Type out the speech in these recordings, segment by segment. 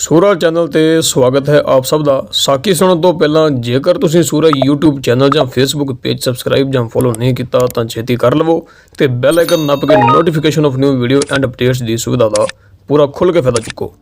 ਸੂਰਾ channel ਤੇ ਸਵਾਗਤ ਹੈ ਆਪ ਸਭ ਦਾ। ਸਾਖੀ ਸੁਣਨ ਤੋਂ ਪਹਿਲਾਂ ਜੇਕਰ ਤੁਸੀਂ ਸੂਰਾ YouTube ਚੈਨਲ ਜਾਂ Facebook ਪੇਜ ਸਬਸਕ੍ਰਾਈਬ ਜਾਂ ਫੋਲੋ ਨਹੀਂ ਕੀਤਾ, ਤਾਂ ਛੇਤੀ ਕਰ ਲਵੋ ਤੇ ਬੈਲ ਆਈਕਨ ਨੱਪ ਕੇ notification off new video and updates ਦੀ ਸੁਵਿਧਾ ਦਾ ਪੂਰਾ ਖੁੱਲ੍ਹ ਕੇ ਫਾਇਦਾ ਚੁੱਕੋ।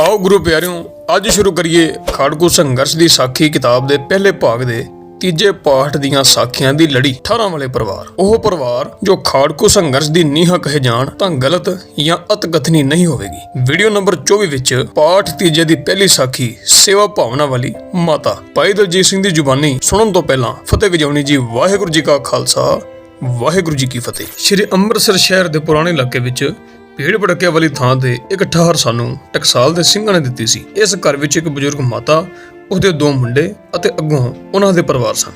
ਆਓ ਗੁਰੂ ਪਿਆਰਿਓ, ਅੱਜ ਸ਼ੁਰੂ ਕਰੀਏ ਖਾੜਕੂ ਸੰਘਰਸ਼ ਦੀ ਸਾਖੀ ਕਿਤਾਬ ਦੇ ਪਹਿਲੇ ਭਾਗ ਦੇ ਤੀਜੇ ਪਾਠ ਦੀਆਂ ਸਾਖੀਆਂ ਦੀ ਲੜੀ 18 ਵਾਲੇ ਪਰਿਵਾਰ। ਉਹ ਪਰਿਵਾਰ ਜੋ ਖਾੜਕੂ ਸੰਘਰਸ਼ ਦੀ ਨੀਹਾਂ ਕਹੇ ਜਾਣ ਤਾਂ ਗਲਤ ਜਾਂ ਅਤਕਥਨੀ ਨਹੀਂ ਹੋਵੇਗੀ। ਵੀਡੀਓ ਨੰਬਰ 24 ਵਿੱਚ ਪਾਠ ਤੀਜੇ ਦੀ ਪਹਿਲੀ ਸਾਖੀ, ਸੇਵਾ ਭਾਵਨਾ ਵਾਲੀ ਮਾਤਾ। ਭਾਈ ਦਲਜੀਤ ਸਿੰਘ ਦੀ ਜ਼ੁਬਾਨੀ ਸੁਣਨ ਤੋਂ ਪਹਿਲਾਂ ਫਤਿਹ ਵਜਾਉਣੀ ਜੀ ਵਾਹਿਗੁਰੂ ਜੀ ਕਾ ਖਾਲਸਾ, ਵਾਹਿਗੁਰੂ ਜੀ ਕੀ ਫਤਿਹ। ਸ਼੍ਰੀ ਅੰਮ੍ਰਿਤਸਰ ਸ਼ਹਿਰ ਦੇ ਪੁਰਾਣੇ ਇਲਾਕੇ ਵਿੱਚ ਭੀੜ ਭੜੱਕੇ ਵਾਲੀ ਥਾਂ ਤੇ ਇੱਕ ਠਾਹਰ ਸਾਨੂੰ ਟਕਸਾਲ ਦੇ ਸਿੰਘਾਂ ਨੇ ਦਿੱਤੀ ਸੀ। ਇਸ ਘਰ ਵਿੱਚ ਇੱਕ ਬਜ਼ੁਰਗ ਮਾਤਾ ਉਹਦੇ ਦੋ ਮੁੰਡੇ ਅਤੇ ਅੱਗੋਂ ਉਹਨਾਂ ਦੇ ਪਰਿਵਾਰ ਸਨ।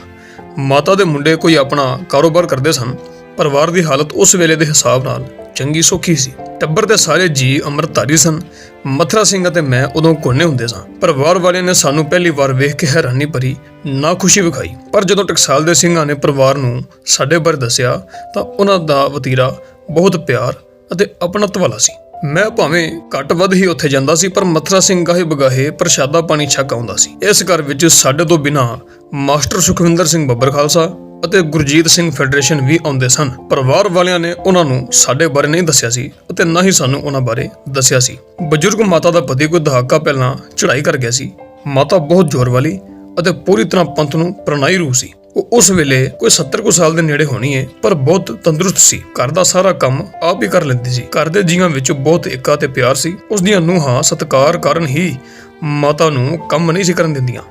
ਮਾਤਾ ਦੇ ਮੁੰਡੇ ਕੋਈ ਆਪਣਾ ਕਾਰੋਬਾਰ ਕਰਦੇ ਸਨ। ਪਰਿਵਾਰ ਦੀ ਹਾਲਤ ਉਸ ਵੇਲੇ ਦੇ ਹਿਸਾਬ ਨਾਲ ਚੰਗੀ ਸੌਖੀ ਸੀ। ਟੱਬਰ ਦੇ ਸਾਰੇ ਜੀ ਅੰਮ੍ਰਿਤਧਾਰੀ ਸਨ। ਮਥਰਾ ਸਿੰਘ ਅਤੇ ਮੈਂ ਉਦੋਂ ਕੋਨੇ ਹੁੰਦੇ ਸਾਂ। ਪਰਿਵਾਰ ਵਾਲਿਆਂ ਨੇ ਸਾਨੂੰ ਪਹਿਲੀ ਵਾਰ ਵੇਖ ਕੇ ਹੈਰਾਨੀ ਭਰੀ, ਨਾ ਖੁਸ਼ੀ ਵਿਖਾਈ। ਪਰ ਜਦੋਂ ਟਕਸਾਲ ਦੇ ਸਿੰਘਾਂ ਨੇ ਪਰਿਵਾਰ ਨੂੰ ਸਾਡੇ ਬਾਰੇ ਦੱਸਿਆ ਤਾਂ ਉਹਨਾਂ ਦਾ ਵਤੀਰਾ ਬਹੁਤ ਪਿਆਰ ਅਤੇ ਆਪਣਤ ਵਾਲਾ ਸੀ। ਮੈਂ ਭਾਵੇਂ ਘੱਟ ਵੱਧ ਹੀ ਉੱਥੇ ਜਾਂਦਾ ਸੀ, ਪਰ ਮਥਰਾ ਸਿੰਘ ਗਾਹੇ ਬਗਾਹੇ ਪ੍ਰਸ਼ਾਦਾ ਪਾਣੀ ਛਕ ਆਉਂਦਾ ਸੀ। ਇਸ ਘਰ ਵਿੱਚ ਸਾਡੇ ਤੋਂ ਬਿਨਾ ਮਾਸਟਰ ਸੁਖਵਿੰਦਰ ਸਿੰਘ ਬੱਬਰ ਖਾਲਸਾ ਅਤੇ ਗੁਰਜੀਤ ਸਿੰਘ ਫੈਡਰੇਸ਼ਨ ਵੀ ਆਉਂਦੇ ਸਨ। ਪਰਿਵਾਰ ਵਾਲਿਆਂ ਨੇ ਉਹਨਾਂ ਨੂੰ ਸਾਡੇ ਬਾਰੇ ਨਹੀਂ ਦੱਸਿਆ ਸੀ ਅਤੇ ਨਾ ਹੀ ਸਾਨੂੰ ਉਹਨਾਂ ਬਾਰੇ ਦੱਸਿਆ ਸੀ। ਬਜ਼ੁਰਗ ਮਾਤਾ ਦਾ ਪਤੀ ਕੋਈ ਦਹਾਕਾ ਪਹਿਲਾਂ ਚੜ੍ਹਾਈ ਕਰ ਗਿਆ ਸੀ। ਮਾਤਾ ਬਹੁਤ ਜ਼ੋਰ ਵਾਲੀ ਅਤੇ ਪੂਰੀ ਤਰ੍ਹਾਂ ਪੰਥ ਨੂੰ ਪ੍ਰਣਾਈ ਰੂਹ ਸੀ। ਉਹ ਉਸ ਵੇਲੇ ਕੋਈ 70 ਕੁ ਸਾਲ ਦੇ ਨੇੜੇ ਹੋਣੀ ਹੈ ਪਰ ਬਹੁਤ ਤੰਦਰੁਸਤ ਸੀ। ਘਰ ਦਾ ਸਾਰਾ ਕੰਮ ਆਪ ਹੀ ਕਰ ਲੈਂਦੀ ਸੀ। ਘਰ ਦੇ ਜੀਆਂ ਵਿੱਚ ਬਹੁਤ ਏਕਾ ਤੇ ਪਿਆਰ ਸੀ। ਉਸ ਦੀਆਂ ਨੂੰਹਾਂ ਸਤਕਾਰ ਕਾਰਨ ਹੀ ਮਾਤਾ ਨੂੰ ਕੰਮ ਨਹੀਂ ਸੀ ਕਰਨ ਦਿੰਦੀਆਂ।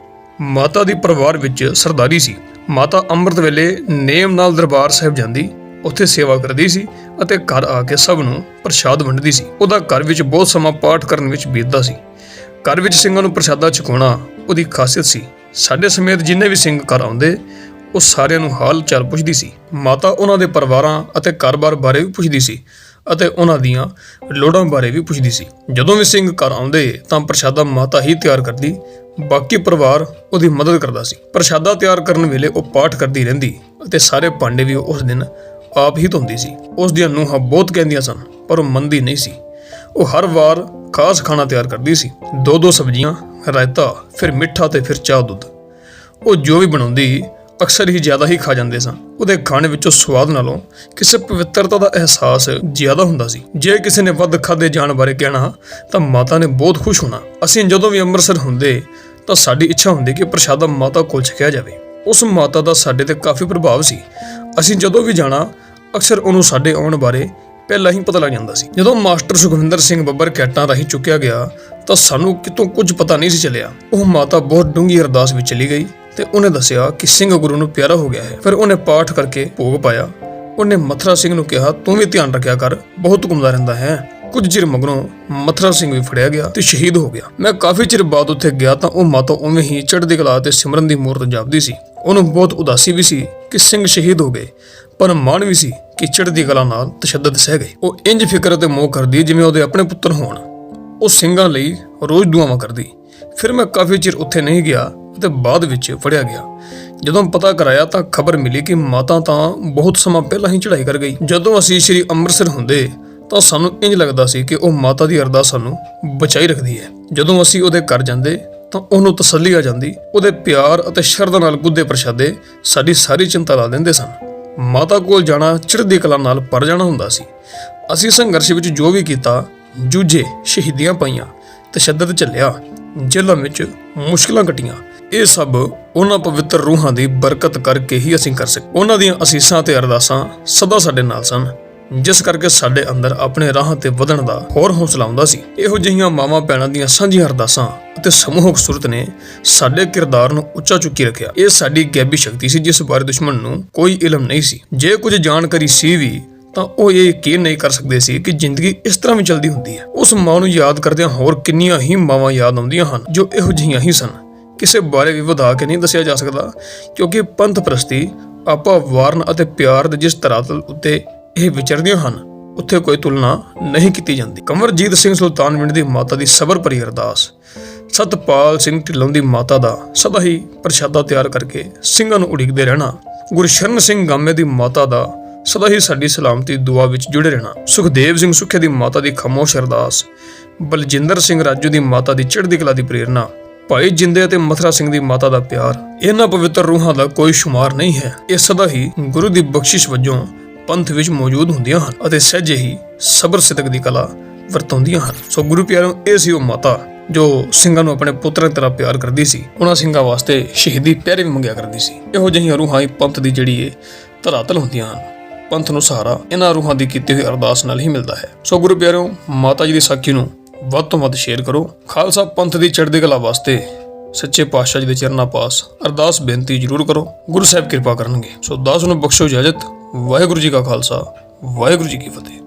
ਮਾਤਾ ਦੀ ਪਰਿਵਾਰ ਵਿੱਚ ਸਰਦਾਰੀ ਸੀ। ਮਾਤਾ ਅੰਮ੍ਰਿਤ ਵੇਲੇ ਨੇਮ ਨਾਲ ਦਰਬਾਰ ਸਾਹਿਬ ਜਾਂਦੀ, ਉੱਥੇ ਸੇਵਾ ਕਰਦੀ ਸੀ ਅਤੇ ਘਰ ਆ ਕੇ ਸਭ ਨੂੰ ਪ੍ਰਸ਼ਾਦ ਵੰਡਦੀ ਸੀ। ਉਹਦਾ ਘਰ ਵਿੱਚ ਬਹੁਤ ਸਮਾਂ ਪਾਠ ਕਰਨ ਵਿੱਚ ਬੀਤਦਾ ਸੀ। ਘਰ ਵਿੱਚ ਸਿੰਘਾਂ ਨੂੰ ਪ੍ਰਸ਼ਾਦਾ ਛਕਾਉਣਾ ਉਹਦੀ ਖਾਸੀਅਤ ਸੀ। ਸਾਡੇ ਸਮੇਤ ਜਿੰਨੇ ਵੀ ਸਿੰਘ ਘਰ ਆਉਂਦੇ ਉਹ ਸਾਰਿਆਂ ਨੂੰ ਹਾਲ ਚਾਲ ਪੁੱਛਦੀ ਸੀ। ਮਾਤਾ ਉਹਨਾਂ ਦੇ ਪਰਿਵਾਰਾਂ ਅਤੇ ਘਰ-ਬਾਰ ਬਾਰੇ ਵੀ ਪੁੱਛਦੀ ਸੀ ਅਤੇ ਉਹਨਾਂ ਦੀਆਂ ਲੋੜਾਂ ਬਾਰੇ ਵੀ ਪੁੱਛਦੀ ਸੀ। ਜਦੋਂ ਵੀ ਸਿੰਘ ਘਰ ਆਉਂਦੇ, ਤਾਂ ਪ੍ਰਸ਼ਾਦਾ ਮਾਤਾ ਹੀ ਤਿਆਰ ਕਰਦੀ। ਬਾਕੀ ਪਰਿਵਾਰ ਉਹਦੀ ਮਦਦ ਕਰਦਾ ਸੀ। ਪ੍ਰਸ਼ਾਦਾ ਤਿਆਰ ਕਰਨ ਵੇਲੇ ਉਹ ਪਾਠ ਕਰਦੀ ਰਹਿੰਦੀ ਅਤੇ ਸਾਰੇ ਭਾਂਡੇ ਵੀ ਉਸ ਦਿਨ ਆਪ ਹੀ ਧੋਂਦੀ ਸੀ। ਉਸ ਦੀਆਂ ਨੂੰਹਾਂ ਬਹੁਤ ਕਹਿੰਦੀਆਂ ਸਨ, ਪਰ ਉਹ ਮੰਨਦੀ ਨਹੀਂ ਸੀ। ਉਹ ਹਰ ਵਾਰ ਖਾਸ ਖਾਣਾ ਤਿਆਰ ਕਰਦੀ ਸੀ। ਦੋ ਦੋ ਸਬਜ਼ੀਆਂ, ਰਾਇਤਾ, ਫਿਰ ਮਿੱਠਾ ਤੇ ਫਿਰ ਚਾਹ ਦੁੱਧ ਉਹ ਜੋ ਵੀ ਬਣਾਉਂਦੀ ਅਕਸਰ ਹੀ ਜ਼ਿਆਦਾ ਹੀ ਖਾ ਜਾਂਦੇ ਸਨ। ਉਹਦੇ ਖਾਣੇ ਵਿੱਚੋਂ ਸਵਾਦ ਨਾਲੋਂ ਕਿਸੇ ਪਵਿੱਤਰਤਾ ਦਾ ਅਹਿਸਾਸ ਜ਼ਿਆਦਾ ਹੁੰਦਾ ਸੀ। ਜੇ ਕਿਸੇ ਨੇ ਵੱਧ ਖਾਦੇ ਜਾਣ ਬਾਰੇ ਕਹਿਣਾ, ਤਾਂ ਮਾਤਾ ਨੇ ਬਹੁਤ ਖੁਸ਼ ਹੋਣਾ। ਅਸੀਂ ਜਦੋਂ ਵੀ ਅੰਮ੍ਰਿਤਸਰ ਹੁੰਦੇ, ਤਾਂ ਸਾਡੀ ਇੱਛਾ ਹੁੰਦੀ ਕਿ ਪ੍ਰਸ਼ਾਦਾ ਮਾਤਾ ਕੋਲ ਛਕਿਆ ਜਾਵੇ। ਉਸ ਮਾਤਾ ਦਾ ਸਾਡੇ ਤੇ ਕਾਫੀ ਪ੍ਰਭਾਵ ਸੀ। ਅਸੀਂ ਜਦੋਂ ਵੀ ਜਾਣਾ, ਅਕਸਰ ਉਹਨੂੰ ਸਾਡੇ ਆਉਣ ਬਾਰੇ ਪਹਿਲਾਂ ਹੀ ਪਤਾ ਲੱਗ ਜਾਂਦਾ ਸੀ। ਜਦੋਂ ਮਾਸਟਰ ਸੁਖਵਿੰਦਰ ਸਿੰਘ ਬੱਬਰ ਕੈਟਾਂ ਰਾਹੀਂ ਚੁੱਕਿਆ ਗਿਆ, ਤਾਂ ਸਾਨੂੰ ਕਿਤੋਂ ਕੁਝ ਪਤਾ ਨਹੀਂ ਸੀ ਚੱਲਿਆ। ਉਹ ਮਾਤਾ ਬਹੁਤ ਡੂੰਗੀ ਅਰਦਾਸ ਵਿੱਚ ਚਲੀ ਗਈ। ਤੇ ਉਹਨੇ ਦੱਸਿਆ ਕਿ ਸਿੰਘ ਗੁਰੂ ਨੂੰ ਪਿਆਰਾ ਹੋ ਗਿਆ ਹੈ। ਫਿਰ ਉਹਨੇ ਪਾਠ ਕਰਕੇ ਭੋਗ ਪਾਇਆ। ਉਹਨੇ ਮਥਰਾ ਸਿੰਘ ਨੂੰ ਕਿਹਾ, ਤੂੰ ਵੀ ਧਿਆਨ ਰੱਖਿਆ ਕਰ, ਬਹੁਤ ਘੁੰਮਦਾ ਰਹਿੰਦਾ ਹੈ। ਕੁਝ ਚਿਰ ਮਗਰੋਂ ਮਥਰਾ ਸਿੰਘ ਵੀ ਫੜਿਆ ਗਿਆ ਤੇ ਸ਼ਹੀਦ ਹੋ ਗਿਆ। ਮੈਂ ਕਾਫੀ ਚਿਰ ਬਾਅਦ ਉੱਥੇ ਗਿਆ ਤਾਂ ਉਹ ਮਾਤਾ ਉਵੇਂ ਹੀ ਚੜ੍ਹਦੀ ਕਲਾ ਤੇ ਸਿਮਰਨ ਦੀ ਮੂਰਤ ਜਾਪਦੀ ਸੀ। ਉਹਨੂੰ ਬਹੁਤ ਉਦਾਸੀ ਵੀ ਸੀ ਕਿ ਸਿੰਘ ਸ਼ਹੀਦ ਹੋ ਗਏ, ਪਰ ਮਾਣ ਵੀ ਸੀ ਕਿ ਚੜ੍ਹਦੀ ਕਲਾ ਨਾਲ ਤਸ਼ੱਦਦ ਸਹਿ ਗਏ। ਉਹ ਇੰਜ ਫਿਕਰ ਤੇ ਮੋਹ ਕਰਦੀ ਜਿਵੇਂ ਉਹਦੇ ਆਪਣੇ ਪੁੱਤਰ ਹੋਣ। ਉਹ ਸਿੰਘਾਂ ਲਈ ਰੋਜ਼ ਦੁਆਵਾਂ ਕਰਦੀ। ਫਿਰ ਮੈਂ ਕਾਫੀ ਚਿਰ ਉੱਥੇ ਨਹੀਂ ਗਿਆ ਅਤੇ ਬਾਅਦ ਵਿੱਚ ਫੜਿਆ ਗਿਆ। ਜਦੋਂ ਪਤਾ ਕਰਾਇਆ ਤਾਂ ਖਬਰ ਮਿਲੀ ਕਿ ਮਾਤਾ ਤਾਂ ਬਹੁਤ ਸਮਾਂ ਪਹਿਲਾਂ ਹੀ ਚੜ੍ਹਾਈ ਕਰ ਗਈ। ਜਦੋਂ ਅਸੀਂ ਸ੍ਰੀ ਅੰਮ੍ਰਿਤਸਰ ਹੁੰਦੇ ਤਾਂ ਸਾਨੂੰ ਇੰਜ ਲੱਗਦਾ ਸੀ ਕਿ ਉਹ ਮਾਤਾ ਦੀ ਅਰਦਾਸ ਸਾਨੂੰ ਬਚਾਈ ਰੱਖਦੀ ਹੈ। ਜਦੋਂ ਅਸੀਂ ਉਹਦੇ ਘਰ ਜਾਂਦੇ ਤਾਂ ਉਹਨੂੰ ਤਸੱਲੀ ਆ ਜਾਂਦੀ, ਉਹਦੇ ਪਿਆਰ ਅਤੇ ਸ਼ਰਧਾ ਨਾਲ ਗੁੱਦੇ ਪ੍ਰਸ਼ਾਦੇ ਸਾਡੀ ਸਾਰੀ ਚਿੰਤਾ ਲਾ ਦਿੰਦੇ ਸਨ। ਮਾਤਾ ਕੋਲ ਜਾਣਾ ਚੜ੍ਹਦੀ ਕਲਾ ਨਾਲ ਭਰ ਜਾਣਾ ਹੁੰਦਾ ਸੀ। ਅਸੀਂ ਸੰਘਰਸ਼ ਵਿੱਚ ਜੋ ਵੀ ਕੀਤਾ, ਜੂਝੇ, ਸ਼ਹੀਦੀਆਂ ਪਾਈਆਂ ਤਸ਼ੱਦਦ ਚੱਲਿਆ ਜੇਲ੍ਹਾਂ ਵਿੱਚ ਮੁਸ਼ਕਲਾਂ ਕੱਟੀਆਂ ਇਹ ਸਭ ਉਹਨਾਂ ਪਵਿੱਤਰ ਰੂਹਾਂ ਦੀ ਬਰਕਤ ਕਰਕੇ ਹੀ ਅਸੀਂ ਕਰ ਸਕੇ ਉਹਨਾਂ ਦੀਆਂ ਅਸੀਸਾਂ ਤੇ ਅਰਦਾਸਾਂ ਸਦਾ ਸਾਡੇ ਨਾਲ ਸਨ, ਜਿਸ ਕਰਕੇ ਸਾਡੇ ਅੰਦਰ ਆਪਣੇ ਰਾਹਾਂ ਤੇ ਵਧਣ ਦਾ ਹੋਰ ਹੌਸਲਾ ਆਉਂਦਾ ਸੀ। ਇਹੋ ਜਿਹੀਆਂ ਮਾਵਾਂ ਭੈਣਾਂ ਦੀਆਂ ਸਾਂਝੀਆਂ ਅਰਦਾਸਾਂ ਅਤੇ ਸਮੂਹਕ ਸੁਰਤ ਨੇ ਸਾਡੇ ਕਿਰਦਾਰ ਨੂੰ ਉੱਚਾ ਚੁੱਕੀ ਰੱਖਿਆ। ਇਹ ਸਾਡੀ ਗੈਬੀ ਸ਼ਕਤੀ ਸੀ, ਜਿਸ ਬਾਰੇ ਦੁਸ਼ਮਣ ਨੂੰ ਕੋਈ ਇਲਮ ਨਹੀਂ ਸੀ। ਜੇ ਕੁਝ ਜਾਣਕਾਰੀ ਸੀ ਵੀ ਤਾਂ ਉਹ ਇਹ ਯਕੀਨ ਨਹੀਂ ਕਰ ਸਕਦੇ ਸੀ ਕਿ ਜ਼ਿੰਦਗੀ ਇਸ ਤਰ੍ਹਾਂ ਵੀ ਚੱਲਦੀ ਹੁੰਦੀ ਹੈ। ਉਸ ਮਾਂ ਨੂੰ ਯਾਦ ਕਰਦਿਆਂ ਹੋਰ ਕਿੰਨੀਆਂ ਹੀ ਮਾਵਾਂ ਯਾਦ ਆਉਂਦੀਆਂ ਹਨ, ਜੋ ਇਹੋ ਜਿਹੀਆਂ ਹੀ ਸਨ। ਕਿਸੇ ਬਾਰੇ ਵੀ ਵਧਾ ਕੇ ਨਹੀਂ ਦੱਸਿਆ ਜਾ ਸਕਦਾ, ਕਿਉਂਕਿ ਪੰਥ ਪ੍ਰਸਤੀ, ਆਪਾ ਵਾਰਨ ਅਤੇ ਪਿਆਰ ਦੇ ਜਿਸ ਧਰਾਤਲ ਉੱਤੇ ਇਹ ਵਿਚਰਦੀਆਂ ਹਨ, ਉੱਥੇ ਕੋਈ ਤੁਲਨਾ ਨਹੀਂ ਕੀਤੀ ਜਾਂਦੀ। ਕੰਵਰਜੀਤ ਸਿੰਘ ਸੁਲਤਾਨ ਪਿੰਡ ਦੀ ਮਾਤਾ ਦੀ ਸਬਰ ਭਰੀ ਅਰਦਾਸ, ਸਤਪਾਲ ਸਿੰਘ ਢਿੱਲੋਂ ਦੀ ਮਾਤਾ ਦਾ ਸਦਾ ਹੀ ਪ੍ਰਸ਼ਾਦਾ ਤਿਆਰ ਕਰਕੇ ਸਿੰਘਾਂ ਨੂੰ ਉਡੀਕਦੇ ਰਹਿਣਾ, ਗੁਰਸ਼ਰਨ ਸਿੰਘ ਗਾਮੇ ਦੀ ਮਾਤਾ ਦਾ ਸਦਾ ਹੀ ਸਾਡੀ ਸਲਾਮਤੀ ਦੁਆ ਵਿੱਚ ਜੁੜੇ ਰਹਿਣਾ। ਸੁਖਦੇਵ ਸਿੰਘ ਸੁਖੇ ਦੀ ਮਾਤਾ ਦੀ ਖਾਮੋਸ਼ ਅਰਦਾਸ, ਬਲਜਿੰਦਰ ਸਿੰਘ ਰਾਜੂ ਦੀ ਮਾਤਾ ਦੀ ਚੜ੍ਹਦੀ ਕਲਾ ਦੀ ਪ੍ਰੇਰਣਾ, ਭਾਈ ਜਿੰਦੇ ਅਤੇ ਮਥਰਾ ਸਿੰਘ ਦੀ ਮਾਤਾ ਦਾ ਪਿਆਰ, ਇਹਨਾਂ ਪਵਿੱਤਰ ਰੂਹਾਂ ਦਾ ਕੋਈ ਸ਼ੁਮਾਰ ਨਹੀਂ ਹੈ। ਇਹ ਸਦਾ ਹੀ ਗੁਰੂ ਦੀ ਬਖਸ਼ਿਸ਼ ਵਜੋਂ ਪੰਥ ਵਿੱਚ ਮੌਜੂਦ ਹੁੰਦੀਆਂ ਹਨ ਅਤੇ ਸਹਿਜੇ ਹੀ ਸਬਰ ਸਿਦਕ ਦੀ ਕਲਾ ਵਰਤਾਉਂਦੀਆਂ ਹਨ। ਸੋ ਗੁਰੂ ਪਿਆਰਿਓ ਇਹ ਸੀ ਉਹ ਮਾਤਾ ਜੋ ਸਿੰਘਾਂ ਨੂੰ ਆਪਣੇ ਪੁੱਤਰਾਂ ਦੀ ਤਰ੍ਹਾਂ ਪਿਆਰ ਕਰਦੀ ਸੀ। ਉਹਨਾਂ ਸਿੰਘਾਂ ਵਾਸਤੇ ਸ਼ਹੀਦੀ ਪਿਆਰੇ ਵੀ ਮੰਗਿਆ ਕਰਦੀ ਸੀ। ਇਹੋ ਜਿਹੀਆਂ ਰੂਹਾਂ ਹੀ ਪੰਥ ਦੀ ਜਿਹੜੀ ਏ ਧਰਾਤਲ ਹੁੰਦੀਆਂ ਹਨ। ਪੰਥ ਨੂੰ ਸਹਾਰਾ ਇਹਨਾਂ ਰੂਹਾਂ ਦੀ ਕੀਤੀ ਹੋਈ ਅਰਦਾਸ ਨਾਲ ਹੀ ਮਿਲਦਾ ਹੈ। ਸੋ ਗੁਰੂ ਪਿਆਰਿਓ, ਮਾਤਾ ਜੀ ਦੀ ਸਾਖੀ ਨੂੰ ਵੱਧ ਤੋਂ ਵੱਧ ਸ਼ੇਅਰ ਕਰੋ। ਖਾਲਸਾ ਪੰਥ ਦੀ ਚੜ੍ਹਦੀ ਕਲਾ ਵਾਸਤੇ ਸੱਚੇ ਪਾਤਸ਼ਾਹ ਜੀ ਦੇ ਚਰਨਾਂ ਪਾਸ ਅਰਦਾਸ ਬੇਨਤੀ ਜ਼ਰੂਰ ਕਰੋ। ਗੁਰੂ ਸਾਹਿਬ ਕਿਰਪਾ ਕਰਨਗੇ। ਸੋ ਦਾਸ ਨੂੰ ਬਖਸ਼ੋ ਇਜਾਜ਼ਤ। ਵਾਹਿਗੁਰੂ ਜੀ ਕਾ ਖਾਲਸਾ। ਵਾਹਿਗੁਰੂ ਜੀ ਕੀ ਫਤਿਹ।